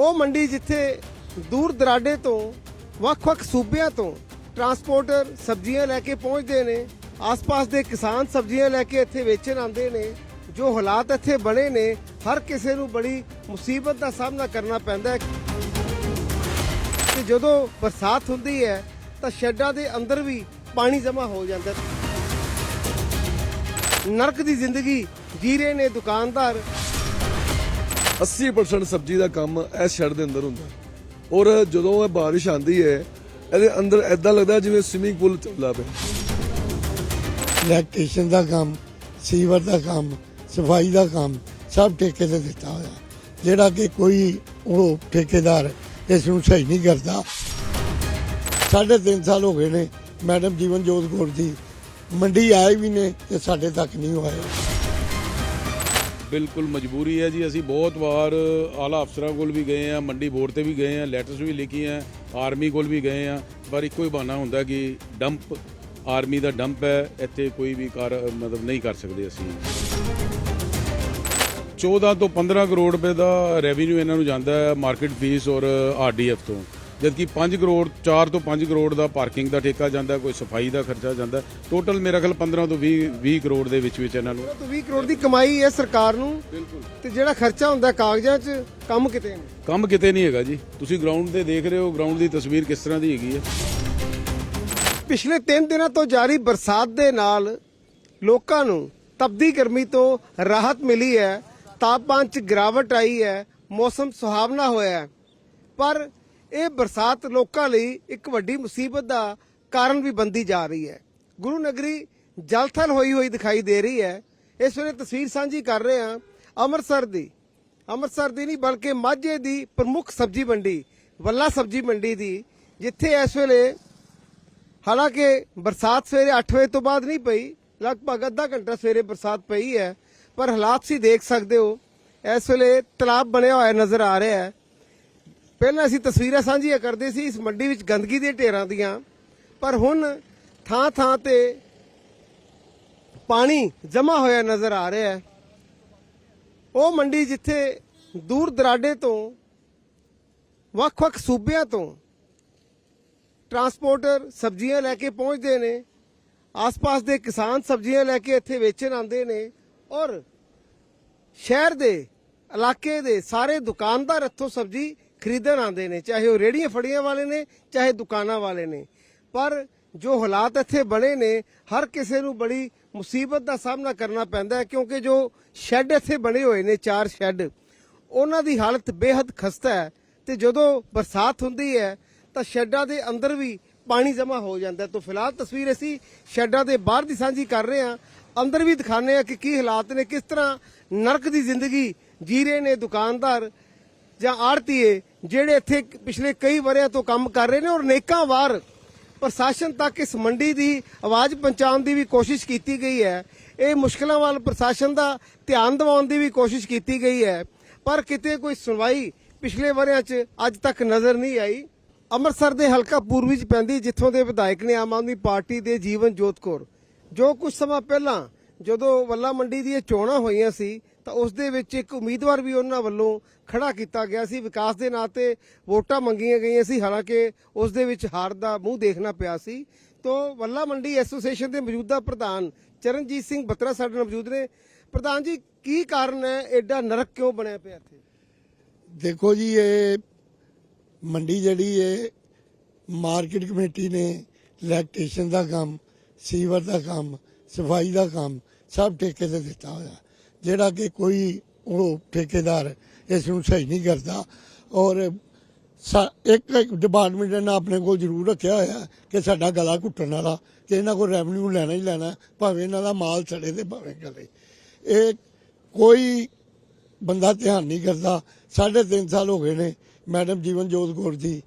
ਉਹ ਮੰਡੀ ਜਿੱਥੇ ਦੂਰ ਦਰਾਡੇ ਤੋਂ, ਵੱਖ-ਵੱਖ ਸੂਬਿਆਂ ਤੋਂ ਟਰਾਂਸਪੋਰਟਰ ਸਬਜ਼ੀਆਂ ਲੈ ਕੇ ਪਹੁੰਚਦੇ ਨੇ, ਆਸ-ਪਾਸ ਦੇ ਕਿਸਾਨ ਸਬਜ਼ੀਆਂ ਲੈ ਕੇ ਇੱਥੇ ਵੇਚਣ ਆਉਂਦੇ ਨੇ, ਜੋ ਹਾਲਾਤ ਇੱਥੇ ਬਣੇ ਨੇ, ਹਰ ਕਿਸੇ ਨੂੰ ਬੜੀ ਮੁਸੀਬਤ ਦਾ ਸਾਹਮਣਾ ਕਰਨਾ ਪੈਂਦਾ ਹੈ। ਕਿ ਜਦੋਂ ਬਰਸਾਤ ਹੁੰਦੀ ਹੈ, ਤਾਂ ਸ਼ੈੱਡਾਂ ਦੇ ਅੰਦਰ ਵੀ ਪਾਣੀ ਜਮ੍ਹਾਂ ਹੋ ਜਾਂਦਾ ਨਰਕ ਦੀ ਜ਼ਿੰਦਗੀ ਜੀ ਰਹੇ ਨੇ ਦੁਕਾਨਦਾਰ 80% ਸਬਜ਼ੀ ਦਾ ਕੰਮ ਇਸ ਸ਼ੈਡ ਦੇ ਅੰਦਰ ਹੁੰਦਾ। ਔਰ ਜਦੋਂ ਇਹ ਬਾਰਿਸ਼ ਆਂਦੀ ਹੈ, ਇਹਦੇ ਅੰਦਰ ਐਦਾਂ ਲੱਗਦਾ ਜਿਵੇਂ ਸਵਿਮਿੰਗ ਪੂਲ ਚੱਲਦਾ ਪਿਆ। ਇਲੈਕਟ੍ਰੀਸ਼ਨ ਦਾ ਕੰਮ ਸੀਵਰ ਦਾ ਕੰਮ, ਸਫ਼ਾਈ ਦਾ ਕੰਮ ਸਭ ਠੇਕੇ ਤੇ ਦਿੱਤਾ ਹੋਇਆ। ਜਿਹੜਾ ਕਿ ਕੋਈ ਉਹ ਠੇਕੇਦਾਰ ਇਸ ਨੂੰ ਸਹੀ ਨਹੀਂ ਕਰਦਾ। ਸਾਢੇ ਤਿੰਨ ਸਾਲ ਹੋ ਗਏ ਨੇ, ਮੈਡਮ ਜੀਵਨ ਜੋਤ ਕੌਰ ਜੀ, ਮੰਡੀ ਆਏ ਵੀ ਨੇ ਤੇ ਸਾਡੇ ਤੱਕ ਨਹੀਂ ਉਹ ਬਿਲਕੁਲ ਮਜਬੂਰੀ ਹੈ ਜੀ। ਅਸੀਂ ਬਹੁਤ ਵਾਰ ਆਲਾ ਅਫਸਰਾਂ ਕੋਲ ਵੀ ਗਏ ਆ ਮੰਡੀ ਬੋਰਡ ਤੇ ਵੀ ਗਏ ਆ ਲੈਟਰਸ ਵੀ ਲਿਖੀ ਆ ਆਰਮੀ ਕੋਲ ਵੀ ਗਏ ਆ ਪਰ ਇੱਕੋ ਹੀ ਬਹਾਨਾ ਹੁੰਦਾ ਕਿ ਡੰਪ ਆਰਮੀ ਦਾ ਡੰਪ ਹੈ। ਇੱਥੇ ਕੋਈ ਵੀ ਕਾਰ ਮਤਲਬ ਨਹੀਂ ਕਰ ਸਕਦੇ ਅਸੀਂ। 14 ਤੋਂ 15 ਕਰੋੜ ਰੁਪਏ ਦਾ ਰੈਵਨਿਊ ਇਹਨਾਂ ਨੂੰ ਜਾਂਦਾ ਹੈ ਮਾਰਕੀਟ ਫੀਸ ਔਰ ਆਰਡੀਐਫ ਤੋਂ। ਜਦਕਿ 5 ਕਰੋੜ 4 ਤੋਂ 5 ਕਰੋੜ ਦਾ ਪਾਰਕਿੰਗ ਦਾ ਠੇਕਾ ਜਾਂਦਾ ਕੋਈ ਸਫ਼ਾਈ ਦਾ ਖਰਚਾ ਜਾਂਦਾ ਟੋਟਲ ਮੇਰਾ ਖਿਆਲ 15 ਤੋਂ 20 20 ਕਰੋੜ ਦੇ ਵਿੱਚ ਵਿੱਚ ਇਹਨਾਂ ਨੂੰ ਤੋਂ 20 ਕਰੋੜ ਦੀ ਕਮਾਈ ਹੈ ਸਰਕਾਰ ਨੂੰ। ਬਿਲਕੁਲ। ਤੇ ਜਿਹੜਾ ਖਰਚਾ ਹੁੰਦਾ ਕਾਗਜ਼ਾਂ 'ਚ ਕੰਮ ਕਿਤੇ ਨਹੀਂ? ਕੰਮ ਕਿਤੇ ਨਹੀਂ ਹੈਗਾ ਜੀ। ਤੁਸੀਂ ਗਰਾਊਂਡ ਤੇ ਦੇਖ ਰਹੇ ਹੋ ਗਰਾਊਂਡ ਦੀ ਤਸਵੀਰ ਕਿਸ ਤਰ੍ਹਾਂ ਦੀ ਹੈਗੀ ਹੈ। ਪਿਛਲੇ 3 ਦਿਨਾਂ ਤੋਂ ਜਾਰੀ ਬਰਸਾਤ ਦੇ ਨਾਲ ਲੋਕਾਂ ਨੂੰ ਤਪਦੀ ਗਰਮੀ ਤੋਂ ਰਾਹਤ ਮਿਲੀ ਹੈ। ਤਾਪਮਾਨ 'ਚ ਗਿਰਾਵਟ ਆਈ ਹੈ ਮੌਸਮ ਸੁਹਾਵਣਾ ਹੋਇਆ ਹੈ। ਪਰ ਇਹ ਬਰਸਾਤ ਲੋਕਾਂ ਲਈ ਇੱਕ ਵੱਡੀ ਮੁਸੀਬਤ ਦਾ ਕਾਰਨ ਵੀ ਬੰਦੀ ਜਾ ਰਹੀ ਹੈ। ਗੁਰੂ ਨਗਰੀ ਜਲਥਲ ਹੋਈ ਹੋਈ ਦਿਖਾਈ ਦੇ ਰਹੀ ਹੈ। ਇਸ ਵੇਲੇ ਤਸਵੀਰ ਸਾਂਝੀ ਕਰ ਰਹੇ ਹਾਂ ਅੰਮ੍ਰਿਤਸਰ ਦੀ। ਅੰਮ੍ਰਿਤਸਰ ਦੀ ਨਹੀਂ, ਬਲਕਿ ਮਾਝੇ ਦੀ ਪ੍ਰਮੁੱਖ ਸਬਜ਼ੀ ਮੰਡੀ, ਵੱਲਾ ਸਬਜ਼ੀ ਮੰਡੀ ਦੀ, ਜਿੱਥੇ ਇਸ ਵੇਲੇ ਹਾਲਾਂਕਿ ਬਰਸਾਤ ਸਵੇਰੇ 8 ਵਜੇ ਤੋਂ ਬਾਅਦ ਨਹੀਂ ਪਈ, ਲਗਭਗ ਅੱਧਾ ਘੰਟਾ ਸਵੇਰੇ ਬਰਸਾਤ ਪਈ ਹੈ, ਪਰ ਹਾਲਾਤ ਸੀ ਦੇਖ ਸਕਦੇ ਹੋ। ਇਸ ਵੇਲੇ ਤਲਾਬ ਬਣਿਆ ਹੋਇਆ ਨਜ਼ਰ ਆ ਰਿਹਾ ਹੈ। ਪਹਿਲਾਂ ਅਸੀਂ ਤਸਵੀਰਾਂ ਸਾਂਝੀਆਂ ਕਰਦੇ ਸੀ ਇਸ ਮੰਡੀ ਵਿੱਚ ਗੰਦਗੀ ਦੇ ਢੇਰਾਂ ਦੀਆਂ, ਪਰ ਹੁਣ ਥਾਂ ਥਾਂ ਤੇ ਪਾਣੀ ਜਮ੍ਹਾਂ ਹੋਇਆ ਨਜ਼ਰ ਆ ਰਿਹਾ ਹੈ। ਉਹ ਮੰਡੀ ਜਿੱਥੇ ਦੂਰ ਦਰਾਡੇ ਤੋਂ, ਵੱਖ-ਵੱਖ ਸੂਬਿਆਂ ਤੋਂ ਟਰਾਂਸਪੋਰਟਰ ਸਬਜ਼ੀਆਂ ਲੈ ਕੇ ਪਹੁੰਚਦੇ ਨੇ, ਆਸ-ਪਾਸ ਦੇ ਕਿਸਾਨ ਸਬਜ਼ੀਆਂ ਲੈ ਕੇ ਇੱਥੇ ਵੇਚਣ ਆਉਂਦੇ ਨੇ ਔਰ ਸ਼ਹਿਰ ਦੇ, ਇਲਾਕੇ ਦੇ ਸਾਰੇ ਦੁਕਾਨਦਾਰ ਇੱਥੋਂ ਸਬਜ਼ੀ ਖਰੀਦਣ ਆਉਂਦੇ ਨੇ, ਚਾਹੇ ਉਹ ਰੇੜੀਆਂ ਫੜੀਆਂ ਵਾਲੇ ਨੇ, ਚਾਹੇ ਦੁਕਾਨਾਂ ਵਾਲੇ ਨੇ। ਪਰ ਜੋ ਹਾਲਾਤ ਇੱਥੇ ਬਣੇ ਨੇ, ਹਰ ਕਿਸੇ ਨੂੰ ਬੜੀ ਮੁਸੀਬਤ ਦਾ ਸਾਹਮਣਾ ਕਰਨਾ ਪੈਂਦਾ ਹੈ, ਕਿਉਂਕਿ ਜੋ ਸ਼ੈੱਡ ਇੱਥੇ ਬਣੇ ਹੋਏ ਨੇ, ਚਾਰ ਸ਼ੈੱਡ, ਉਹਨਾਂ ਦੀ ਹਾਲਤ ਬੇहद ਖਸਤਾ ਹੈ ਤੇ ਜਦੋਂ ਬਰਸਾਤ ਹੁੰਦੀ ਹੈ, ਤਾਂ ਸ਼ੈੱਡਾਂ ਦੇ ਅੰਦਰ ਵੀ ਪਾਣੀ ਜਮ੍ਹਾਂ ਹੋ ਜਾਂਦਾ ਤਾਂ ਫਿਲਹਾਲ ਤਸਵੀਰ ਅਸੀਂ ਸ਼ੈੱਡਾਂ ਦੇ ਬਾਹਰ ਦੀ ਸਾਂਝੀ ਕਰ ਰਹੇ ਹਾਂ। ਅੰਦਰ ਵੀ ਦਿਖਾਣੇ ਆ ਕਿ ਕੀ ਹਾਲਾਤ ਨੇ, ਕਿਸ ਤਰ੍ਹਾਂ ਨਰਕ ਦੀ ਜ਼ਿੰਦਗੀ ਜੀ ਰਹੇ ਨੇ ਦੁਕਾਨਦਾਰ ਜਾਂ ਆੜਤੀਏ ਜਿਹੜੇ ਇੱਥੇ ਪਿਛਲੇ ਕਈ ਵਰਿਆਂ ਤੋਂ ਕੰਮ ਕਰ ਰਹੇ ਨੇ ਔਰ ਨੇਕਾਂ ਵਾਰ ਪ੍ਰਸ਼ਾਸਨ ਤੱਕ ਇਸ ਮੰਡੀ ਦੀ ਆਵਾਜ਼ ਪਹੁੰਚਾਉਣ ਦੀ ਵੀ ਕੋਸ਼ਿਸ਼ ਕੀਤੀ ਗਈ ਹੈ। ਇਹ ਮੁਸ਼ਕਲਾਂ ਵੱਲ ਪ੍ਰਸ਼ਾਸਨ ਦਾ ਧਿਆਨ ਦਿਵਾਉਣ ਦੀ ਵੀ ਕੋਸ਼ਿਸ਼ ਕੀਤੀ ਗਈ ਹੈ। ਪਰ ਕਿਤੇ ਕੋਈ ਸੁਣਵਾਈ ਪਿਛਲੇ ਵਰਿਆਂ 'ਚ ਅੱਜ ਤੱਕ ਨਜ਼ਰ ਨਹੀਂ ਆਈ। ਅੰਮ੍ਰਿਤਸਰ ਦੇ ਹਲਕਾ ਪੂਰਬੀ 'ਚ ਪੈਂਦੀ ਜਿੱਥੋਂ ਦੇ ਵਿਧਾਇਕ ਨੇ ਆਮ ਆਦਮੀ ਪਾਰਟੀ ਦੇ ਜੀਵਨ ਜੋਤ ਕੌਰ, ਜੋ ਕੁਝ ਸਮਾਂ ਪਹਿਲਾਂ ਜਦੋਂ ਵੱਲਾ ਮੰਡੀ ਦੀ ਇਹ ਚੋਣਾਂ ਹੋਈਆਂ ਸੀ ਤਾਂ ਉਸ ਦੇ ਵਿੱਚ ਇੱਕ ਉਮੀਦਵਾਰ ਵੀ ਉਹਨਾਂ ਵੱਲੋਂ ਖੜਾ ਕੀਤਾ ਗਿਆ ਸੀ। ਵਿਕਾਸ ਦੇ ਨਾਂ ਤੇ ਵੋਟਾਂ ਮੰਗੀਆਂ ਗਈਆਂ ਸੀ। ਹਾਲਾਂਕਿ ਉਸ ਦੇ ਵਿੱਚ ਹਾਰ ਦਾ ਮੂੰਹ ਦੇਖਣਾ ਪਿਆ ਸੀ। ਤੋਂ ਵੱਲਾ ਮੰਡੀ ਐਸੋਸੀਏਸ਼ਨ ਦੇ ਮੌਜੂਦਾ ਪ੍ਰਧਾਨ ਚਰਨਜੀਤ ਸਿੰਘ ਬੱਤਰਾ ਸਾਡੇ ਨਾਲ ਮੌਜੂਦ ਨੇ। ਪ੍ਰਧਾਨ ਜੀ, ਕੀ ਕਾਰਨ ਹੈ? ਐਡਾ ਨਰਕ ਕਿਉਂ ਬਣਿਆ ਪਿਆ ਇੱਥੇ? ਦੇਖੋ ਜੀ, ਇਹ ਮੰਡੀ ਜਿਹੜੀ ਹੈ ਮਾਰਕੀਟ ਕਮੇਟੀ ਨੇ, ਇਲੈਕਟ੍ਰੀਸ਼ਨ ਦਾ ਕੰਮ, ਸੀਵਰ ਦਾ ਕੰਮ, ਸਫ਼ਾਈ ਦਾ ਕੰਮ, ਸਭ ਠੇਕੇ ਤੇ ਦਿੱਤਾ ਹੋਇਆ। ਜਿਹੜਾ ਕਿ ਕੋਈ ਉਹ ਠੇਕੇਦਾਰ ਇਸ ਨੂੰ ਸਹੀ ਨਹੀਂ ਕਰਦਾ ਔਰ ਸਾ- ਇੱਕ ਇੱਕ ਡਿਪਾਰਟਮੈਂਟ ਨੇ ਆਪਣੇ ਕੋਲ ਜ਼ਰੂਰ ਰੱਖਿਆ ਹੋਇਆ ਕਿ ਸਾਡਾ ਗਲਾ ਘੁੱਟਣ ਵਾਲਾ ਕਿ ਇਹਨਾਂ ਕੋਲ ਰੈਵਨਿਊ ਲੈਣਾ ਹੀ ਲੈਣਾ, ਭਾਵੇਂ ਇਹਨਾਂ ਦਾ ਮਾਲ ਸੜੇ ਤੇ ਭਾਵੇਂ ਗਲੇ। ਇਹ ਕੋਈ ਬੰਦਾ ਧਿਆਨ ਨਹੀਂ ਕਰਦਾ। ਸਾਢੇ ਤਿੰਨ ਸਾਲ ਹੋ ਗਏ ਨੇ ਮੈਡਮ ਜੀਵਨ ਜੋਤ ਕੌਰ ਜੀ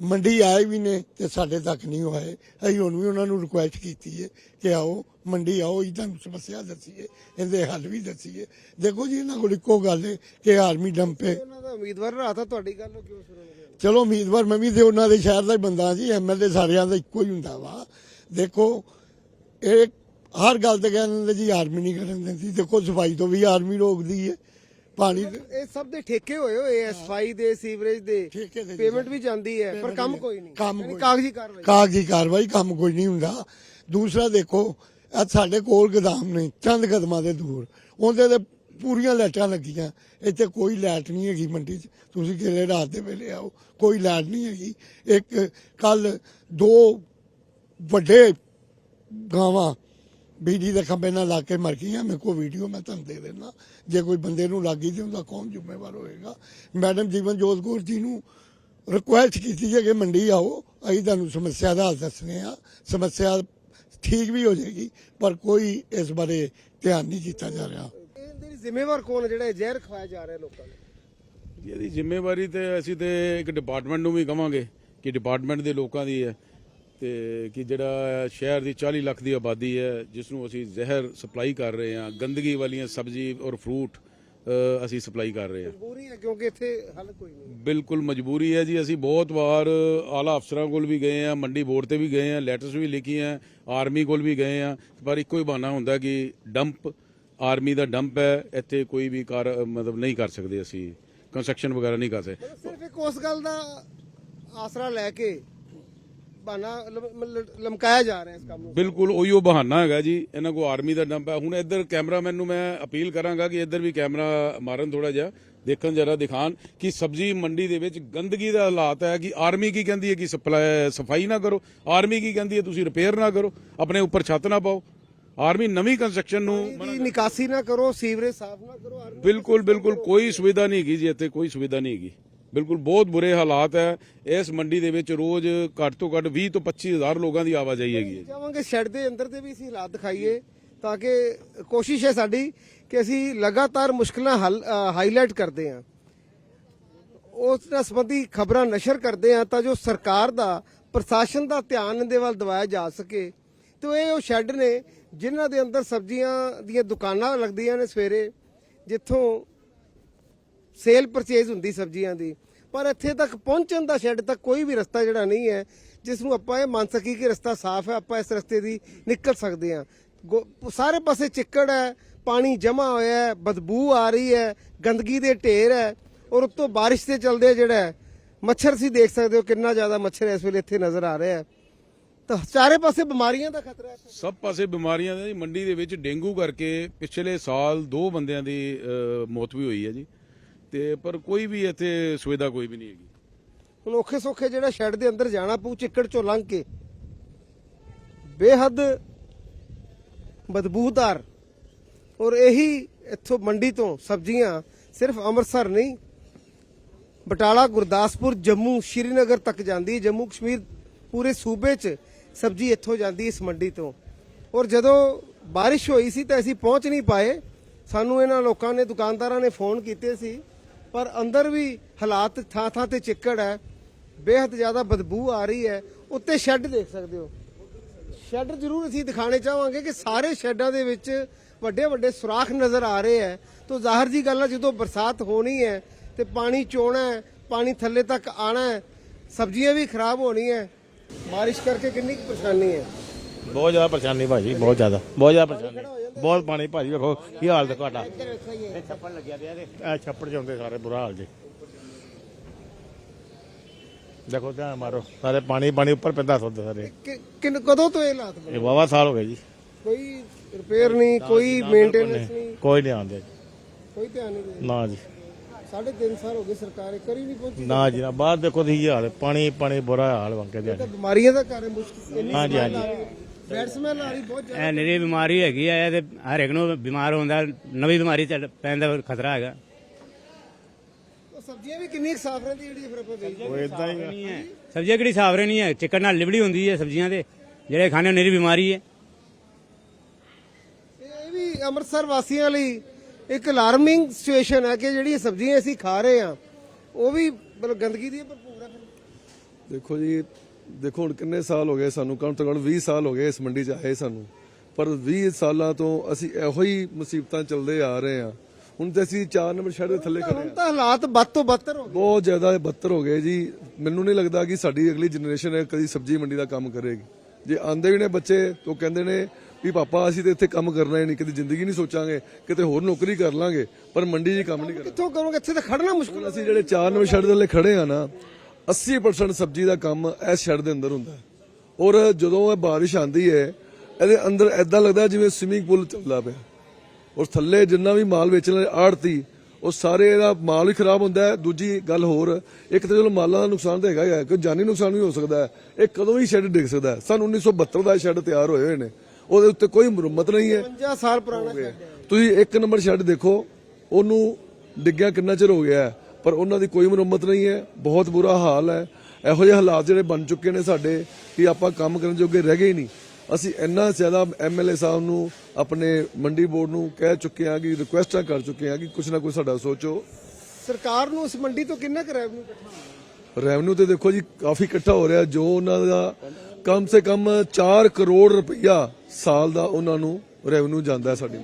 ਮੰਡੀ ਆਏ ਵੀ ਨੇ ਤੇ ਸਾਡੇ ਤੱਕ ਨਹੀਂ ਉਹ ਆਏ। ਅਸੀਂ ਹੁਣ ਵੀ ਉਹਨਾਂ ਨੂੰ ਰਿਕੁਐਸਟ ਕੀਤੀ ਹੈ ਕਿ ਆਓ ਮੰਡੀ ਆਓ ਇਹ ਤੁਹਾਨੂੰ ਸਮੱਸਿਆ ਦੱਸੀਏ ਇਹਦੇ ਹੱਲ ਵੀ ਦੱਸੀਏ। ਦੇਖੋ ਜੀ ਇਹਨਾਂ ਕੋਲ ਇੱਕੋ ਗੱਲ ਹੈ ਕਿ ਆਰਮੀ ਡੰਪ ਹੈ। ਉਹਨਾਂ ਦਾ ਉਮੀਦਵਾਰ ਰਹਾ ਤਾਂ ਤੁਹਾਡੀ ਗੱਲ ਨੂੰ ਕਿਉਂ ਸੁਣੋਗੇ ਚਲੋ ਉਮੀਦਵਾਰ ਮੈਂ ਵੀ ਤੇ ਉਹਨਾਂ ਦੇ ਸ਼ਹਿਰ ਦਾ ਹੀ ਬੰਦਾ ਜੀ ਐਮਐਲਏ ਸਾਰਿਆਂ ਦਾ ਇੱਕੋ ਹੀ ਹੁੰਦਾ ਵਾ। ਦੇਖੋ ਇਹ ਹਰ ਗੱਲ ਤੇ ਕਹਿੰਦੇ ਜੀ ਆਰਮੀ ਨਹੀਂ ਕਰਨ ਦਿੰਦੀ। ਦੇਖੋ ਸਫ਼ਾਈ ਤੋਂ ਵੀ ਆਰਮੀ ਰੋਕਦੀ ਹੈ। ਪਾਣੀ ਦੇ- ਇਹ ਸਭ ਦੇ ਠੇਕੇ ਹੋਏ ਹੋਏ ਐ ਸਫ਼ਾਈ ਦੇ ਸੀਵਰੇਜ ਦੇ। ਠੇਕੇ ਦੇ ਜੀ ਪੇਮੈਂਟ ਵੀ ਜਾਂਦੀ ਹੈ ਪਰ ਕੰਮ ਕੋਈ ਨਹੀਂ। ਕੰਮ ਯਾਨੀ ਕੋਈ- ਕਾਗਜ਼ੀ ਕਾਰਵਾਈ। ਕਾਗਜ਼ੀ ਕਾਰਵਾਈ ਕੰਮ ਕੋਈ ਨਹੀਂ ਹੁੰਦਾ। ਦੂਸਰਾ ਦੇਖੋ ਇਹ ਸਾਡੇ ਕੋਲ ਗੋਦਾਮ ਨੇ ਚੰਦ ਕਦਮਾਂ ਦੇ ਦੂਰ। ਉਹਦੇ ਤੇ ਪੂਰੀਆਂ ਲਾਈਟਾਂ ਲੱਗੀਆਂ। ਇੱਥੇ ਕੋਈ ਲਾਈਟ ਨਹੀਂ ਹੈਗੀ ਮੰਡੀ 'ਚ। ਤੁਸੀਂ ਕਿਹੜੇ ਰਾਤ ਦੇ ਵੇਲੇ ਆਓ ਕੋਈ ਲਾਈਟ ਨਹੀਂ ਹੈਗੀ। ਇੱਕ ਕੱਲ ਦੋ ਵੱਡੇ ਗਾਵਾਂ ਬਿਜਲੀ ਦੇ ਖੰਭੇ ਨਾਲ ਲਾ ਕੇ ਮਰ ਗਈਆਂ ਮੇਰੇ ਕੋਲ ਵੀਡੀਓ ਮੈਂ ਤੁਹਾਨੂੰ ਦੇ ਦੇਣਾ ਜੇ ਕੋਈ ਬੰਦੇ ਨੂੰ ਲੱਗੀ ਤੇ ਉਹਦਾ ਕੌਣ ਜ਼ਿੰਮੇਵਾਰ ਹੋਏਗਾ? ਮੈਡਮ ਜੀਵਨ ਜੋਤ ਕੌਰ ਜੀ ਨੂੰ ਰਿਕੁਐਸਟ ਕੀਤੀ ਹੈ ਕਿ ਮੰਡੀ ਆਓ ਅਸੀਂ ਤੁਹਾਨੂੰ ਸਮੱਸਿਆ ਦਾ ਹੱਲ ਦੱਸਣੇ ਆ। ਸਮੱਸਿਆ ਠੀਕ ਵੀ ਹੋ ਜਾਏਗੀ ਪਰ ਕੋਈ ਇਸ ਬਾਰੇ ਧਿਆਨ ਨਹੀਂ ਕੀਤਾ ਜਾ ਰਿਹਾ। ਇਹਦੇ ਜ਼ਿੰਮੇਵਾਰ ਕੌਣ ਹੈ ਜਿਹੜਾ ਇਹ ਜ਼ਹਿਰ ਖਵਾਇਆ ਜਾ ਰਿਹਾ ਲੋਕਾਂ ਨੂੰ? ਇਹਦੀ ਜ਼ਿੰਮੇਵਾਰੀ ਤੇ ਅਸੀਂ ਤੇ ਇੱਕ ਡਿਪਾਰਟਮੈਂਟ ਨੂੰ ਵੀ ਕਵਾਂਗੇ ਕਿ ਡਿਪਾਰਟਮੈਂਟ ਦੇ ਲੋਕਾਂ ਦੀ ਹੈ। ਤੇ ਕਿ ਜਿਹੜਾ ਸ਼ਹਿਰ ਦੀ 40 ਲੱਖ ਦੀ ਆਬਾਦੀ ਹੈ ਜਿਸ ਨੂੰ ਅਸੀਂ ਜ਼ਹਿਰ ਸਪਲਾਈ ਕਰ ਰਹੇ ਹਾਂ ਗੰਦਗੀ ਵਾਲੀਆਂ ਸਬਜ਼ੀ ਔਰ ਫਰੂਟ ਅਸੀਂ ਸਪਲਾਈ ਕਰ ਰਹੇ ਹਾਂ। ਮਜਬੂਰੀ ਹੈ ਕਿਉਂਕਿ ਇੱਥੇ ਹੱਲ ਕੋਈ ਨਹੀਂ ਬਿਲਕੁਲ ਮਜਬੂਰੀ ਹੈ ਜੀ ਅਸੀਂ ਬਹੁਤ ਵਾਰ ਆਲਾ ਅਫਸਰਾਂ ਕੋਲ ਵੀ ਗਏ ਆ ਮੰਡੀ ਬੋਰਡ ਤੇ ਵੀ ਗਏ ਆ ਲੈਟਰਸ ਵੀ ਲਿਖੀ ਆ ਆਰਮੀ ਕੋਲ ਵੀ ਗਏ ਆ ਪਰ ਇੱਕੋ ਹੀ ਬਹਾਨਾ ਹੁੰਦਾ ਕਿ ਡੰਪ ਆਰਮੀ ਦਾ ਡੰਪ ਹੈ ਇੱਥੇ ਕੋਈ ਵੀ ਕਾਰ ਮਤਲਬ ਨਹੀਂ ਕਰ ਸਕਦੇ ਅਸੀਂ ਕੰਸਟਰਕਸ਼ਨ ਵਗੈਰਾ ਨਹੀਂ ਕਰ ਸਕਦੇ। ਸਿਰਫ ਇੱਕ ਉਸ ਗੱਲ ਦਾ ਆਸਰਾ ਲੈ ਕੇ ਬਾਨਾ ਲਮਕਾਇਆ ਜਾ ਰਿਹਾ ਇਸ ਕੰਮ ਨੂੰ। ਬਿਲਕੁਲ ਉਹੀ ਉਹ ਬਹਾਨਾ ਹੈਗਾ ਜੀ। ਇਹਨਾਂ ਕੋ ਆਰਮੀ ਦਾ ਡੰਪ ਹੈ। ਹੁਣ ਇੱਧਰ ਕੈਮਰਾਮੈਨ ਨੂੰ ਮੈਂ ਅਪੀਲ ਕਰਾਂਗਾ ਕਿ ਇੱਧਰ ਵੀ ਕੈਮਰਾ ਮਾਰਨ ਥੋੜਾ ਜਿਹਾ ਦੇਖਣ ਜਰਾ ਦਿਖਾਣ ਕਿ ਸਬਜ਼ੀ ਮੰਡੀ ਦੇ ਵਿੱਚ ਗੰਦਗੀ ਦਾ ਹਾਲਾਤ ਹੈ ਕਿ ਆਰਮੀ ਕੀ ਕਹਿੰਦੀ ਹੈ ਕਿ ਸਪਲਾਈ ਸਫ਼ਾਈ ਨਾ ਕਰੋ। ਆਰਮੀ ਕੀ ਕਹਿੰਦੀ ਹੈ ਤੁਸੀਂ ਰਿਪੇਅਰ ਨਾ ਕਰੋ। ਆਪਣੇ ਉੱਪਰ ਛੱਤ ਨਾ ਪਾਓ। ਆਰਮੀ ਨਵੀਂ ਕੰਸਟਰਕਸ਼ਨ ਨੂੰ ਦੀ ਨਿਕਾਸੀ ਨਾ ਕਰੋ ਸੀਵਰੇਜ ਸਾਫ਼ ਨਾ ਕਰੋ ਆਰਮੀ ਬਿਲਕੁਲ ਬਿਲਕੁਲ। ਕੋਈ ਸੁਵਿਧਾ ਨਹੀਂ ਹੈਗੀ ਜੀ ਇੱਥੇ ਕੋਈ ਸੁਵਿਧਾ ਨਹੀਂ ਹੈਗੀ। ਬਿਲਕੁਲ ਬਹੁਤ ਬੁਰੇ ਹਾਲਾਤ ਹੈ। ਇਸ ਮੰਡੀ ਦੇ ਵਿੱਚ ਰੋਜ਼ ਘੱਟ ਤੋਂ ਘੱਟ 20 ਤੋਂ 25 ਹਜ਼ਾਰ ਲੋਕਾਂ ਦੀ ਆਵਾਜਾਈ ਹੈਗੀ ਹੈ ਚਾਹਾਂਗੇ ਸ਼ੈੱਡ ਦੇ ਅੰਦਰ ਦੇ ਵੀ ਅਸੀਂ ਹਾਲਾਤ ਦਿਖਾਈਏ ਤਾਂ ਕਿ ਕੋਸ਼ਿਸ਼ ਹੈ ਸਾਡੀ ਕਿ ਅਸੀਂ ਲਗਾਤਾਰ ਮੁਸ਼ਕਲਾਂ ਹੱਲ ਹਾਈਲਾਈਟ ਕਰਦੇ ਹਾਂ। ਉਸ ਨਾਲ ਸੰਬੰਧੀ ਖਬਰਾਂ ਨਸ਼ਰ ਕਰਦੇ ਹਾਂ ਤਾਂ ਜੋ ਸਰਕਾਰ ਦਾ, ਪ੍ਰਸ਼ਾਸਨ ਦਾ ਧਿਆਨ ਦੇ ਵੱਲ ਦਿਵਾਇਆ ਜਾ ਸਕੇ। ਤੇ ਇਹ ਉਹ ਸ਼ੈੱਡ ਨੇ ਜਿਨ੍ਹਾਂ ਦੇ ਅੰਦਰ ਸਬਜ਼ੀਆਂ ਦੀਆਂ ਦੁਕਾਨਾਂ ਲੱਗਦੀਆਂ ਨੇ ਸਵੇਰੇ, ਜਿੱਥੋਂ ਸੇਲ ਪਰਚੇਜ਼ ਹੁੰਦੀ ਸਬਜ਼ੀਆਂ ਦੀ, ਪਰ ਇੱਥੇ ਤੱਕ ਪਹੁੰਚਣ ਦਾ ਸ਼ੈੱਡ ਤੱਕ ਕੋਈ ਵੀ ਰਸਤਾ ਜਿਹੜਾ ਨਹੀਂ ਹੈ, ਜਿਸ ਨੂੰ ਆਪਾਂ ਇਹ ਮੰਨ ਸਕੀ ਕਿ ਰਸਤਾ ਸਾਫ਼ ਹੈ, ਆਪਾਂ ਇਸ ਰਸਤੇ ਦੀ ਨਿਕਲ ਸਕਦੇ ਹਾਂ। ਗੋ- ਸਾਰੇ ਪਾਸੇ ਚਿੱਕੜ ਹੈ, ਪਾਣੀ ਜਮਾ ਹੋਇਆ ਹੈ, ਬਦਬੂ ਆ ਰਹੀ ਹੈ, ਗੰਦਗੀ ਦੇ ਢੇਰ ਹੈ, ਔਰ ਉੱਤੋਂ ਬਾਰਿਸ਼ ਦੇ ਚਲਦੇ ਜਿਹੜਾ ਮੱਛਰ ਸੀ ਦੇਖ ਸਕਦੇ ਹੋ ਕਿੰਨਾ ਜ਼ਿਆਦਾ ਮੱਛਰ ਇਸ ਵੇਲੇ ਇੱਥੇ ਨਜ਼ਰ ਆ ਰਿਹਾ ਹੈ। ਤਾਂ ਚਾਰੇ ਪਾਸੇ ਬਿਮਾਰੀਆਂ ਦਾ ਖਤਰਾ ਹੈ। ਸਭ ਪਾਸੇ ਬਿਮਾਰੀਆਂ ਦਾ ਜੀ, ਮੰਡੀ ਦੇ ਵਿੱਚ ਡੇਂਗੂ ਕਰਕੇ ਪਿਛਲੇ ਸਾਲ ਦੋ ਬੰਦਿਆਂ ਦੀ ਮੌਤ ਵੀ ਹੋਈ ਹੈ ਜੀ। ਤੇ ਪਰ ਕੋਈ ਵੀ ਇੱਥੇ ਸੁਵਿਧਾ ਕੋਈ ਵੀ ਨਹੀਂ ਹੈਗੀ। ਹੁਣ ਔਖੇ ਸੌਖੇ ਜਿਹੜਾ ਸ਼ੈੱਡ ਦੇ ਅੰਦਰ ਜਾਣਾ ਪਊ, ਚਿੱਕੜ ਚੋਂ ਲੰਘ ਕੇ। ਬੇਹੱਦ ਬਦਬੂਦਾਰ। ਔਰ ਇਹੀ ਇੱਥੋਂ ਮੰਡੀ ਤੋਂ ਸਬਜ਼ੀਆਂ ਸਿਰਫ ਅੰਮ੍ਰਿਤਸਰ ਨਹੀਂ, ਬਟਾਲਾ, ਗੁਰਦਾਸਪੁਰ, ਜੰਮੂ, ਸ਼੍ਰੀਨਗਰ ਤੱਕ ਜਾਂਦੀ ਜੰਮੂ ਕਸ਼ਮੀਰ ਪੂਰੇ ਸੂਬੇ 'ਚ ਸਬਜ਼ੀ ਇੱਥੋਂ ਜਾਂਦੀ ਇਸ ਮੰਡੀ ਤੋਂ। ਔਰ ਜਦੋਂ ਬਾਰਿਸ਼ ਹੋਈ ਸੀ ਤਾਂ ਅਸੀਂ ਪਹੁੰਚ ਨਹੀਂ ਪਾਏ। ਸਾਨੂੰ ਇਹਨਾਂ ਲੋਕਾਂ ਨੇ, ਦੁਕਾਨਦਾਰਾਂ ਨੇ ਫੋਨ ਕੀਤੇ ਸੀ ਪਰ ਅੰਦਰ ਵੀ ਹਾਲਾਤ ਥਾਂ ਥਾਂ ਤੇ ਚਿੱਕੜ ਹੈ। ਬੇਹੱਦ ਜ਼ਿਆਦਾ ਬਦਬੂ ਆ ਰਹੀ ਹੈ। ਉੱਤੇ ਸ਼ੈੱਡ ਦੇਖ ਸਕਦੇ ਹੋ। ਸ਼ੈੱਡ ਜ਼ਰੂਰ ਅਸੀਂ ਦਿਖਾਣੇ ਚਾਹਾਂਗੇ ਕਿ ਸਾਰੇ ਸ਼ੈੱਡਾਂ ਦੇ ਵਿੱਚ ਵੱਡੇ ਵੱਡੇ ਸੁਰਾਖ ਨਜ਼ਰ ਆ ਰਹੇ ਹੈ। ਤਾਂ ਜ਼ਾਹਰ ਜੀ ਗੱਲ ਹੈ ਜਦੋਂ ਬਰਸਾਤ ਹੋਣੀ ਹੈ ਤੇ ਪਾਣੀ ਚੋਣਾ ਹੈ, ਪਾਣੀ ਥੱਲੇ ਤੱਕ ਆਣਾ ਹੈ, ਸਬਜ਼ੀਆਂ ਵੀ ਖਰਾਬ ਹੋਣੀਆਂ ਬਾਰਿਸ਼ ਕਰਕੇ ਕਿੰਨੀ ਕੁ ਪਰੇਸ਼ਾਨੀ ਹੈ? ਬਹੁਤ ਜ਼ਿਆਦਾ ਪਰੇਸ਼ਾਨੀ ਭਾਜੀ, ਬਹੁਤ ਜ਼ਿਆਦਾ ਬਹੁਤ ਜ਼ਿਆਦਾ ਪਰੇਸ਼ਾਨੀ। ਬਹੁਤ ਪਾਣੀ ਭਾਜੀ ਵੇਖੋ ਕੀ ਹਾਲ ਤੇ ਤੁਹਾਡਾ? ਇਹ ਛੱਪੜ ਲੱਗਿਆ ਪਿਆ ਤੇ ਇਹ ਛੱਪੜ ਜਾਂਦੇ ਸਾਰੇ ਬੁਰਾ ਹਾਲ ਜੀ। ਦੇਖੋ ਧਿਆਨ ਮਾਰੋ ਸਾਰੇ ਪਾਣੀ ਪਾਣੀ ਉੱਪਰ ਪੈਂਦਾ ਸੁੱਧ ਸਾਰੇ। ਕਿ- ਕਿੰਨ ਕਦੋਂ ਤੋਂ ਇਹ ਹਾਲਾਤ ਬਣੇ? ਇਹ ਵਾਵਾ ਸਾਲ ਹੋ ਗਏ ਜੀ। ਕੋਈ ਰਿਪੇਅਰ ਨਹੀਂ ਕੋਈ ਮੇਨਟੇਨੈਂਸ ਨਹੀਂ। ਕੋਈ ਨਹੀਂ ਆਉਂਦੇ ਕੋਈ ਧਿਆਨ ਨਹੀਂ ਦੇ ਨਾ ਜੀ। ਸਾਢੇ ਤਿੰਨ ਸਾਲ ਹੋ ਗਏ ਸਰਕਾਰ ਇੱਕ ਵਾਰੀ ਨਹੀਂ ਪਹੁੰਚੀ। ਨਾ ਜੀ ਨਾ। ਬਾਹਰ ਦੇਖੋ ਤੁਸੀਂ ਕੀ ਹਾਲ ਹੈ ਪਾਣੀ ਪਾਣੀ ਬੁਰਾ ਹਾਲ ਬਣ ਕੇ ਦਿਆ ਤਾਂ ਬਿਮਾਰੀਆਂ ਦਾ ਕਾਰਨ ਮੁਸ਼ਕਿਲ ਇੰਨੀ ਹਾਂਜੀ, ਹਾਂਜੀ। ਆ ਸਮੈਲ ਆ ਰਹੀ ਬਹੁਤ ਜ਼ਿਆਦਾ। ਇਹ ਨਿਰੀ ਬਿਮਾਰੀ ਹੈਗੀ ਆ ਇਹ ਤੇ ਹਰ ਇੱਕ ਨੂੰ ਬਿਮਾਰ ਹੁੰਦਾ ਨਵੀਂ ਬਿਮਾਰੀ ਚੱਲ ਪੈਣ ਦਾ ਖਤਰਾ ਹੈਗਾ। ਉਹ ਸਬਜ਼ੀਆਂ ਵੀ ਕਿੰਨੀ ਸਾਫ਼ ਰਹਿੰਦੀ ਜਿਹੜੀ ਫਿਰ ਆਪਾਂ ਵੇਚਦੇ ਉਹ ਇਦਾਂ ਹੀ। ਨਹੀਂ ਹੈ ਸਬਜ਼ੀਆਂ ਕਿਹੜੀ ਸਾਫ਼ ਨਹੀਂ ਹੈ ਚਿਕਨ ਨਾਲ ਲਿਬੜੀ ਹੁੰਦੀ ਹੈ ਸਬਜ਼ੀਆਂ ਤੇ ਜਿਹੜੇ ਖਾਣੇ ਨਿਰੀ ਬਿਮਾਰੀ ਹੈ। ਇਹ ਵੀ ਅੰਮ੍ਰਿਤਸਰ ਵਾਸੀਆਂ ਲਈ ਇੱਕ ਅਲਾਰਮਿੰਗ ਸਿਚੁਏਸ਼ਨ ਹੈ ਕਿ ਜਿਹੜੀਆਂ ਸਬਜ਼ੀਆਂ ਅਸੀਂ ਖਾ ਰਹੇ ਹਾਂ ਉਹ ਵੀ ਮਤਲਬ ਗੰਦਗੀ ਦੀ ਭਰਪੂਰ ਹੈ ਫਿਰ। ਦੇਖੋ ਜੀ ਦੇਖੋ ਹੁਣ ਕਿੰਨੇ ਸਾਲ ਹੋ ਗਏ ਸਾਨੂੰ ਕਮ ਤੋਂ ਕਮ 20 ਸਾਲ ਹੋ ਗਏ ਇਸ ਮੰਡੀ 'ਚ ਆਏ ਸਾਨੂੰ। ਪਰ 20 ਸਾਲਾਂ ਤੋਂ ਅਸੀਂ ਇਹੋ ਹੀ ਮੁਸੀਬਤਾਂ ਚੱਲਦੇ ਆ ਰਹੇ ਹਾਂ। ਹੁਣ ਤੇ ਅਸੀਂ 4 ਨੰਬਰ ਸ਼ਹਿਰ ਦੇ ਥੱਲੇ ਖੜੇ ਹੁਣ ਤਾਂ ਹਾਲਾਤ ਵੱਧ ਤੋਂ ਬੱਤਰ ਹੋ ਗਏ। ਬਹੁਤ ਜ਼ਿਆਦਾ ਬੱਤਰ ਹੋ ਗਏ ਜੀ। ਮੈਨੂੰ ਨਹੀਂ ਲੱਗਦਾ ਕਿ ਸਾਡੀ ਅਗਲੀ ਜਨਰੇਸ਼ਨ ਕਦੀ ਸਬਜ਼ੀ ਮੰਡੀ ਦਾ ਕੰਮ ਕਰੇਗੀ। ਜੇ ਆਂਦੇ ਵੀ ਨੇ ਬੱਚੇ ਤਾਂ ਕਹਿੰਦੇ ਨੇ ਵੀ ਪਾਪਾ ਅਸੀਂ ਤੇ ਇੱਥੇ ਕੰਮ ਕਰਨਾ ਹੀ ਨਹੀਂ ਕਦੀ ਜ਼ਿੰਦਗੀ ਨਹੀਂ ਸੋਚਾਂਗੇ ਕਿਤੇ ਹੋਰ ਨੌਕਰੀ ਕਰ ਲਾਂਗੇ। ਪਰ ਮੰਡੀ 'ਚ ਕੰਮ ਨਹੀਂ ਕਰਨਾ। ਕਿੱਥੋਂ ਕਰੋਗੇ? ਇੱਥੇ ਤਾਂ ਖੜਨਾ ਮੁਸ਼ਕਲ ਹੁਣ ਅਸੀਂ ਜਿਹੜੇ ਚਾਰ ਨੰਬਰ ਸ਼ੈੱਡ ਦੇ ਥੱਲੇ ਖੜੇ ਆ ਨਾ 80% ਸਬਜ਼ੀ ਦਾ ਕੰਮ ਇਸ ਸ਼ੈੱਡ ਦੇ ਅੰਦਰ ਹੁੰਦਾ ਹੈ। ਔਰ ਜਦੋਂ ਇਹ ਬਾਰਿਸ਼ ਆਂਦੀ ਹੈ ਇਹਦੇ ਅੰਦਰ ਐਦਾਂ ਲੱਗਦਾ ਜਿਵੇਂ ਸਵਿਮਿੰਗ ਪੂਲ ਚੱਲਦਾ ਪਿਆ। ਔਰ ਥੱਲੇ ਜਿੰਨਾ ਵੀ ਮਾਲ ਵੇਚਣ ਆੜਤੀ ਉਹ ਸਾਰੇ ਇਹਦਾ ਮਾਲ ਵੀ ਖਰਾਬ ਹੁੰਦਾ ਹੈ। ਦੂਜੀ ਗੱਲ ਹੋਰ ਇੱਕ ਤਾਂ ਚਲੋ ਮਾਲਾਂ ਦਾ ਨੁਕਸਾਨ ਤਾਂ ਹੈਗਾ ਹੀ ਹੈ ਕਿ ਜਾਨੀ ਨੁਕਸਾਨ ਵੀ ਹੋ ਸਕਦਾ ਹੈ। ਇਹ ਕਦੋਂ ਵੀ ਸ਼ੈੱਡ ਡਿੱਗ ਸਕਦਾ ਹੈ। ਸਨ 1972 ਦਾ ਸ਼ੈੱਡ ਤਿਆਰ ਹੋਏ ਹੋਏ ਨੇ। ਉਹਦੇ ਉੱਤੇ ਕੋਈ ਮੁਰੰਮਤ ਨਹੀਂ ਹੈ। 50 ਸਾਲ ਪੁਰਾਣਾ ਹੈ। ਤੁਸੀਂ ਇੱਕ ਨੰਬਰ ਸ਼ੈੱਡ ਦੇਖੋ ਉਹਨੂੰ ਡਿੱਗਿਆ ਕਿੰਨਾ ਚਿਰ ਹੋ ਗਿਆ ਹੈ, ਪਰ ਉਹਨਾਂ ਦੀ ਕੋਈ ਮੁਰੰਮਤ ਨਹੀਂ ਹੈ। ਬਹੁਤ ਬੁਰਾ ਹਾਲ ਹੈ। ਇਹੋ ਜਿਹੇ ਹਾਲਾਤ ਜਿਹੜੇ ਬਣ ਚੁੱਕੇ ਨੇ ਸਾਡੇ ਕਿ ਆਪਾਂ ਕੰਮ ਕਰਨ ਜੋਗੇ ਰਹਿ ਗਏ ਨਹੀਂ। ਅਸੀਂ ਇੰਨਾ ਜ਼ਿਆਦਾ ਐਮਐਲਏ ਸਾਹਿਬ ਨੂੰ ਆਪਣੇ ਮੰਡੀ ਬੋਰਡ ਨੂੰ ਕਹਿ ਚੁੱਕੇ ਹਾਂ ਕਿ ਰਿਕੁਐਸਟਾਂ ਕਰ ਚੁੱਕੇ ਹਾਂ ਕਿ ਕੁਛ ਨਾ ਕੁਛ ਸਾਡਾ ਸੋਚੋ। ਸਰਕਾਰ ਨੂੰ ਇਸ ਮੰਡੀ ਤੋਂ ਕਿੰਨਾ ਕੁ ਰੈਵਨਿਊ ਇਕੱਠਾ ਹੁੰਦਾ ਰੈਵਨਿਊ ਤੇ ਦੇਖੋ ਜੀ ਕਾਫੀ ਇਕੱਠਾ ਹੋ ਰਿਹਾ। ਜੋ ਉਹਨਾਂ ਦਾ ਕਮ ਸੇ ਕਮ 4 ਕਰੋੜ ਰੁਪਈਆ ਸਾਲ ਦਾ ਉਹਨਾਂ ਨੂੰ ਰੈਵਨਿਊ ਜਾਂਦਾ ਸਾਡੀ।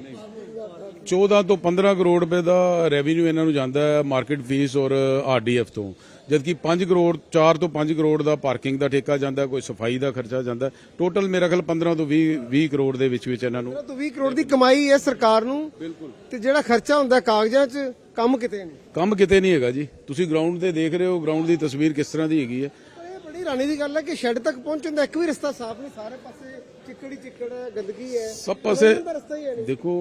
14 ਤੋਂ 15 ਕਰੋੜ ਰੁਪਏ ਦਾ ਰੈਵਨਿਊ ਇਹਨਾਂ ਨੂੰ ਜਾਂਦਾ ਹੈ ਮਾਰਕੀਟ ਫੀਸ ਔਰ ਆਰਡੀਐਫ ਤੋਂ। ਜਦਕਿ 5 ਕਰੋੜ 4 ਤੋਂ 5 ਕਰੋੜ ਦਾ ਪਾਰਕਿੰਗ ਦਾ ਠੇਕਾ ਜਾਂਦਾ ਕੋਈ ਸਫ਼ਾਈ ਦਾ ਖਰਚਾ ਜਾਂਦਾ। ਟੋਟਲ ਮੇਰਾ ਖਿਆਲ 15 ਤੋਂ 20 20 ਕਰੋੜ ਦੇ ਵਿੱਚ ਵਿੱਚ ਇਹਨਾਂ ਨੂੰ ਤਾਂ 20 ਕਰੋੜ ਦੀ ਕਮਾਈ ਹੈ ਸਰਕਾਰ ਨੂੰ। ਬਿਲਕੁਲ। ਤੇ ਜਿਹੜਾ ਖਰਚਾ ਹੁੰਦਾ ਕਾਗਜ਼ਾਂ 'ਚ ਕੰਮ ਕਿਤੇ ਨਹੀਂ? ਕੰਮ ਕਿਤੇ ਨਹੀਂ ਹੈਗਾ ਜੀ। ਤੁਸੀਂ ਗਰਾਊਂਡ ਤੇ ਦੇਖ ਰਹੇ ਹੋ ਗਰਾਊਂਡ ਦੀ ਤਸਵੀਰ ਕਿਸ ਤਰ੍ਹਾਂ ਦੀ ਹੈਗੀ ਹੈ। ਪਰ ਇਹ ਬੜੀ ਰਾਣੀ ਦੀ ਗੱਲ ਹੈ ਕਿ ਸ਼ੈੱਡ ਤੱਕ ਪਹੁੰਚਣ ਦਾ ਇੱਕ ਵੀ ਰਸਤਾ ਸਾਫ਼ ਨਹੀਂ ਸਾਰੇ ਪਾਸੇ ਚਿੱਕੜੀ ਚਿੱਕੜ ਹੈ ਗੰਦਗੀ ਹੈ। ਸਭ ਪਾਸੇ ਦਾ ਹੀ ਹੈ ਦੇਖੋ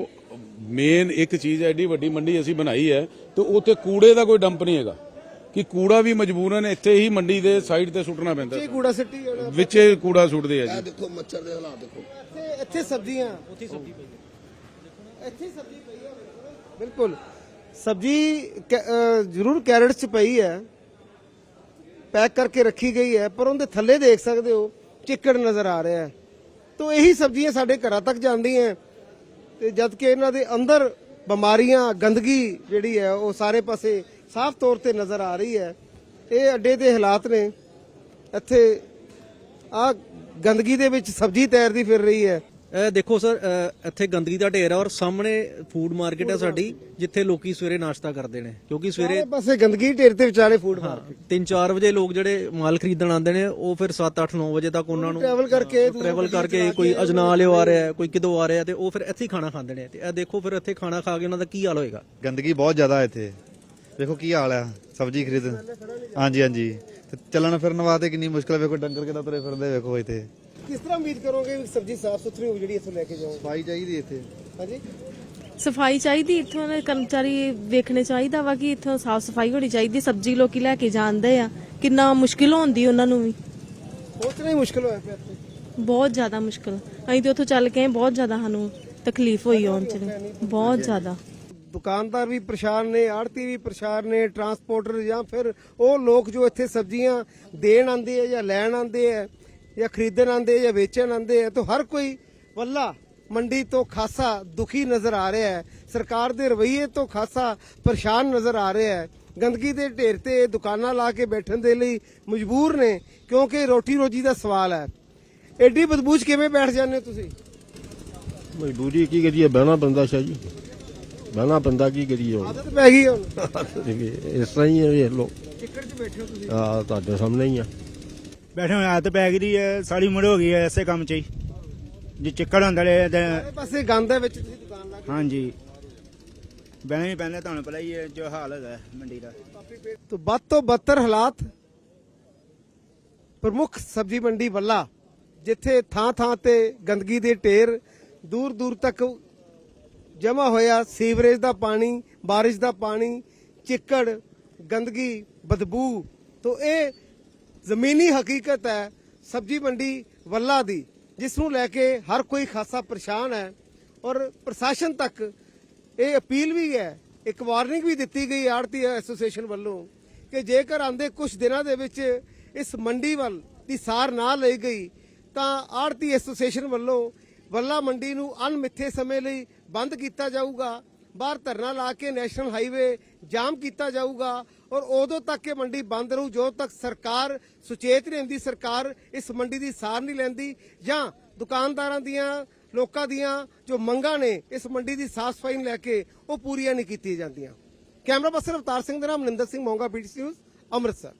ਮੇਨ ਇੱਕ ਚੀਜ਼ ਐਡੀ ਵੱਡੀ ਮੰਡੀ ਅਸੀਂ ਬਣਾਈ ਹੈ ਤੇ ਉੱਥੇ ਕੂੜੇ ਦਾ ਕੋਈ ਡੰਪ ਨਹੀਂ ਹੈਗਾ। ਕਿ ਕੂੜਾ ਵੀ ਮਜਬੂਰਨ ਇੱਥੇ ਹੀ ਮੰਡੀ ਦੇ ਸਾਈਡ ਤੇ ਸੁੱਟਣਾ ਪੈਂਦਾ। ਇਹ ਕੂੜਾ ਸਿੱਟੀ ਵਿੱਚ ਕੂੜਾ ਸੁੱਟਦੇ ਆ ਜੀ। ਇੱਥੇ ਇੱਥੇ ਸਬਜ਼ੀਆਂ। ਉੱਥੇ ਸਬਜ਼ੀ ਪਈ ਇੱਥੇ ਸਬਜ਼ੀ ਪਈ ਹੈ। ਬਿਲਕੁਲ। ਸਬਜ਼ੀ ਜ਼ਰੂਰ ਕੈਰਟ 'ਚ ਪਈ ਹੈ। ਪੈਕ ਕਰਕੇ ਰੱਖੀ ਗਈ ਹੈ ਪਰ ਉਹਦੇ ਥੱਲੇ ਦੇਖ ਸਕਦੇ ਹੋ ਚਿੱਕੜ ਨਜ਼ਰ ਆ ਰਿਹਾ ਹੈ। ਤੋਂ ਇਹੀ ਸਬਜ਼ੀਆਂ ਸਾਡੇ ਘਰਾਂ ਤੱਕ ਜਾਂਦੀਆਂ ਤੇ ਜਦ ਕਿ ਇਹਨਾਂ ਦੇ ਅੰਦਰ ਬਿਮਾਰੀਆਂ, ਗੰਦਗੀ ਜਿਹੜੀ ਹੈ, ਉਹ ਸਾਰੇ ਪਾਸੇ ਸਾਫ਼ ਤੌਰ ਤੇ ਨਜ਼ਰ ਆ ਰਹੀ ਹੈ। ਇਹ ਅੱਡੇ ਦੇ ਹਾਲਾਤ ਨੇ। ਇੱਥੇ ਆ ਗੰਦਗੀ ਦੇ ਵਿੱਚ ਸਬਜ਼ੀ ਤੈਰਦੀ ਫਿਰ ਰਹੀ ਹੈ। ਇਹ ਦੇਖੋ ਸਰ ਇੱਥੇ ਗੰਦਗੀ ਦਾ ਢੇਰ ਹੈ ਔਰ ਸਾਹਮਣੇ ਫੂਡ ਮਾਰਕੀਟ ਹੈ ਸਾਡੀ ਜਿੱਥੇ ਲੋਕੀ ਸਵੇਰੇ ਨਾਸ਼ਤਾ ਕਰਦੇ ਨੇ। ਕਿਉਂਕਿ ਸਵੇਰੇ ਸਾਰੇ ਪਾਸੇ ਗੰਦਗੀ ਢੇਰ ਤੇ ਵਿਚਾਲੇ ਫੂਡ ਮਾਰਕੀਟ 3-4 ਵਜੇ ਲੋਕ ਜਿਹੜੇ ਮਾਲ ਖਰੀਦਣ ਆਉਂਦੇ ਨੇ ਉਹ ਫਿਰ 7-8-9 ਵਜੇ ਤੱਕ ਉਹਨਾਂ ਨੂੰ ਟਰੈਵਲ ਕਰਕੇ ਟਰੈਵਲ ਕਰਕੇ ਕੋਈ ਅਜਨਾਲਿਓ ਆ ਰਿਹਾ ਹੈ ਕੋਈ ਕਿਦੋਂ ਆ ਰਿਹਾ ਤੇ ਉਹ ਫਿਰ ਇੱਥੇ ਹੀ ਖਾਣਾ ਖਾਂਦੇ ਨੇ। ਤੇ ਇਹ ਦੇਖੋ ਫਿਰ ਇੱਥੇ ਖਾਣਾ ਖਾ ਕੇ ਉਹਨਾਂ ਦਾ ਕੀ ਹਾਲ ਹੋਏਗਾ? ਗੰਦਗੀ ਬਹੁਤ ਜ਼ਿਆਦਾ ਹੈ ਇੱਥੇ। ਵੇਖੋ ਕੀ ਹਾਲ ਆ ਸਬਜ਼ੀ ਖਰੀਦ। ਹਾਂਜੀ ਹਾਂਜੀ। ਤੇ ਚੱਲਣ ਫਿਰਨ ਵਾਸਤੇ ਕਿੰਨੀ ਮੁਸ਼ਕਲ ਹੈ ਵੇਖੋ ਡੰਗਰ ਕਿੱਦਾਂ ਤੁਰੇ ਫਿਰਦੇ ਵੇਖੋ ਇੱਥੇ। ਕਿਸ ਤਰ੍ਹਾਂ ਉਮੀਦ ਕਰੋਗੇ ਕਿ ਸਬਜ਼ੀ ਸਾਫ਼ ਸੁਥਰੀ ਹੋਊ ਜਿਹੜੀ ਇੱਥੋਂ ਲੈ ਕੇ ਜਾਓਗੇ? ਸਫ਼ਾਈ ਚਾਹੀਦੀ ਇੱਥੇ। ਹਾਂਜੀ। ਸਫ਼ਾਈ ਚਾਹੀਦੀ ਇੱਥੋਂ ਦੇ ਕਰਮਚਾਰੀ ਵੇਖਣੇ ਚਾਹੀਦਾ ਵਾ ਕਿ ਇੱਥੋਂ ਸਾਫ਼ ਸਫ਼ਾਈ ਹੋਣੀ ਚਾਹੀਦੀ ਸਬਜ਼ੀ ਲੋਕੀ ਲੈ ਕੇ ਜਾਂਦੇ ਆ। ਕਿੰਨਾ ਮੁਸ਼ਕਿਲ ਹੁੰਦੀ ਉਹਨਾਂ ਨੂੰ ਵੀ। ਪਹੁੰਚਣਾ ਹੀ ਮੁਸ਼ਕਲ ਹੋਇਆ ਪਿਆ ਇੱਥੇ। ਬਹੁਤ ਜ਼ਿਆਦਾ ਮੁਸ਼ਕਿਲ। ਅਸੀਂ ਤੇ ਉੱਥੋਂ ਚੱਲ ਕੇ ਆਏ, ਬਹੁਤ ਜ਼ਿਆਦਾ ਸਾਨੂੰ ਤਕਲੀਫ ਹੋਈ ਆਉਣ ਚ। ਬਹੁਤ ਜ਼ਿਆਦਾ। ਦੁਕਾਨਦਾਰ ਵੀ ਪਰੇਸ਼ਾਨ ਨੇ ਆੜਤੀ ਵੀ ਪਰੇਸ਼ਾਨ ਨੇ ਟਰਾਂਸਪੋਰਟਰ ਜਾਂ ਫਿਰ ਉਹ ਲੋਕ ਜੋ ਇੱਥੇ ਸਬਜ਼ੀਆਂ ਦੇਣ ਆਉਂਦੇ ਆ ਜਾਂ ਲੈਣ ਆਉਂਦੇ ਆ ਜਾਂ ਖਰੀਦਣ ਆਉਂਦੇ ਆ ਜਾਂ ਵੇਚਣ ਆਉਂਦੇ ਆ ਤਾਂ ਹਰ ਕੋਈ ਵੱਲਾ ਮੰਡੀ ਤੋਂ ਖਾਸਾ ਦੁਖੀ ਨਜ਼ਰ ਆ ਰਿਹਾ ਹੈ। ਸਰਕਾਰ ਦੇ ਰਵੱਈਏ ਤੋਂ ਖਾਸਾ ਪਰੇਸ਼ਾਨ ਨਜ਼ਰ ਆ ਰਿਹਾ ਹੈ। ਗੰਦਗੀ ਦੇ ਢੇਰ ਤੇ ਦੁਕਾਨਾਂ ਲਾ ਕੇ ਬੈਠਣ ਦੇ ਲਈ ਮਜਬੂਰ ਨੇ ਕਿਉਂਕਿ ਰੋਟੀ ਰੋਜੀ ਦਾ ਸਵਾਲ ਹੈ। ਐਡੀ ਬਦਬੂਝ ਕਿਵੇਂ ਬੈਠ ਜਾਂਦੇ ਹੋ ਤੁਸੀਂ? ਮਜਬੂਰੀ ਕੀ ਕਰੀਏ? ਬਹਿਣਾ ਪੈਂਦਾ ਸ਼ਾਹ ਜੀ। ਬਹਿਣਾ ਪੈਂਦਾ ਕੀ ਕਰੀਏ ਹੁਣ? ਆਦਤ ਪੈ ਗਈ ਹੁਣ। ਇਸ ਤਰ੍ਹਾਂ ਹੀ ਹੈ ਵੇਖ ਲਓ। ਟਿਕਟ 'ਚ ਬੈਠੇ ਹੋ ਤੁਸੀਂ। ਆ ਤੁਹਾਡੇ ਸਾਹਮਣੇ ਹੀ ਆ। ਬੈਠੇ ਹੋਏ ਆਦਤ ਪੈ ਗਈ ਹੈ ਸਾਰੀ ਉਮਰ ਹੋ ਗਈ ਹੈ ਐਸੇ ਕੰਮ 'ਚ ਹੀ। ਜੇ ਚਿੱਕੜ ਹੁੰਦਾ ਰਹੇ ਤੇ ਪਾਸੇ ਗੰਦ ਹੈ ਵਿੱਚ ਤੁਸੀਂ ਦੁਕਾਨ ਲਾ ਕੇ ਹਾਂਜੀ। ਬਹਿਣਾ ਹੀ ਤੁਹਾਨੂੰ ਪਤਾ ਹੀ ਹੈ ਜੋ ਹਾਲ ਹੈਗਾ ਹੈ ਮੰਡੀ ਦਾ। ਤੋ ਵੱਧ ਤੋਂ ਬੱਤਰ ਹਾਲਾਤ ਪ੍ਰਮੁੱਖ ਸਬਜ਼ੀ ਮੰਡੀ ਵੱਲਾ ਜਿੱਥੇ ਥਾਂ ਥਾਂ ਤੇ ਗੰਦਗੀ ਦੇ ਢੇਰ ਦੂਰ ਦੂਰ ਤੱਕ ਜਮਾ ਹੋਇਆ ਸੀਵਰੇਜ ਦਾ ਪਾਣੀ ਬਾਰਿਸ਼ ਦਾ ਪਾਣੀ ਚਿੱਕੜ ਗੰਦਗੀ ਬਦਬੂ। ਤੋ ਇਹ ਜ਼ਮੀਨੀ ਹਕੀਕਤ ਹੈ ਸਬਜ਼ੀ ਮੰਡੀ ਵੱਲਾ ਦੀ, ਜਿਸ ਨੂੰ ਲੈ ਕੇ ਹਰ ਕੋਈ ਖਾਸਾ ਪਰੇਸ਼ਾਨ ਹੈ ਔਰ ਪ੍ਰਸ਼ਾਸਨ ਤੱਕ ਇਹ ਅਪੀਲ ਵੀ ਹੈ, ਇੱਕ ਵਾਰਨਿੰਗ ਵੀ ਦਿੱਤੀ ਗਈ ਆੜਤੀ ਐਸੋਸੀਏਸ਼ਨ ਵੱਲੋਂ ਕਿ ਜੇਕਰ ਆਂਦੇ ਕੁਝ ਦਿਨਾਂ ਦੇ ਵਿੱਚ ਇਸ ਮੰਡੀ ਵੱਲ ਦੀ ਸਾਰ ਨਾ ਲਈ ਗਈ, ਤਾਂ ਆੜਤੀ ਐਸੋਸੀਏਸ਼ਨ ਵੱਲੋਂ ਵੱਲਾ ਮੰਡੀ ਨੂੰ ਅਣਮਿੱਥੇ ਸਮੇਂ ਲਈ ਬੰਦ ਕੀਤਾ ਜਾਊਗਾ। ਬਾਹਰ ਧਰਨਾ ਲਾ ਕੇ ਨੈਸ਼ਨਲ ਹਾਈਵੇ ਜਾਮ ਕੀਤਾ ਜਾਊਗਾ ਔਰ ਉਦੋਂ ਤੱਕ ਇਹ ਮੰਡੀ ਬੰਦ ਰਹੂ, ਜਦੋਂ ਤੱਕ ਸਰਕਾਰ ਸੁਚੇਤ ਨਹੀਂ ਹੁੰਦੀ, ਸਰਕਾਰ ਇਸ ਮੰਡੀ ਦੀ ਸਾਰ ਨਹੀਂ ਲੈਂਦੀ ਜਾਂ ਦੁਕਾਨਦਾਰਾਂ ਦੀਆਂ, ਲੋਕਾਂ ਦੀਆਂ ਜੋ ਮੰਗਾਂ ਨੇ ਇਸ ਮੰਡੀ ਦੀ ਸਾਫ਼ ਸਫ਼ਾਈ ਨੂੰ ਲੈ ਕੇ ਉਹ ਪੂਰੀਆਂ ਨਹੀਂ ਕੀਤੀਆਂ ਜਾਂਦੀਆਂ। ਕੈਮਰਾ ਪਰਸਨ ਅਵਤਾਰ ਸਿੰਘ ਦੇ ਨਾਮ ਮਨਿੰਦਰ ਸਿੰਘ ਮੋਂਗਾ ਪੀਟੀਸੀ ਨਿਊਜ਼ ਅੰਮ੍ਰਿਤਸਰ।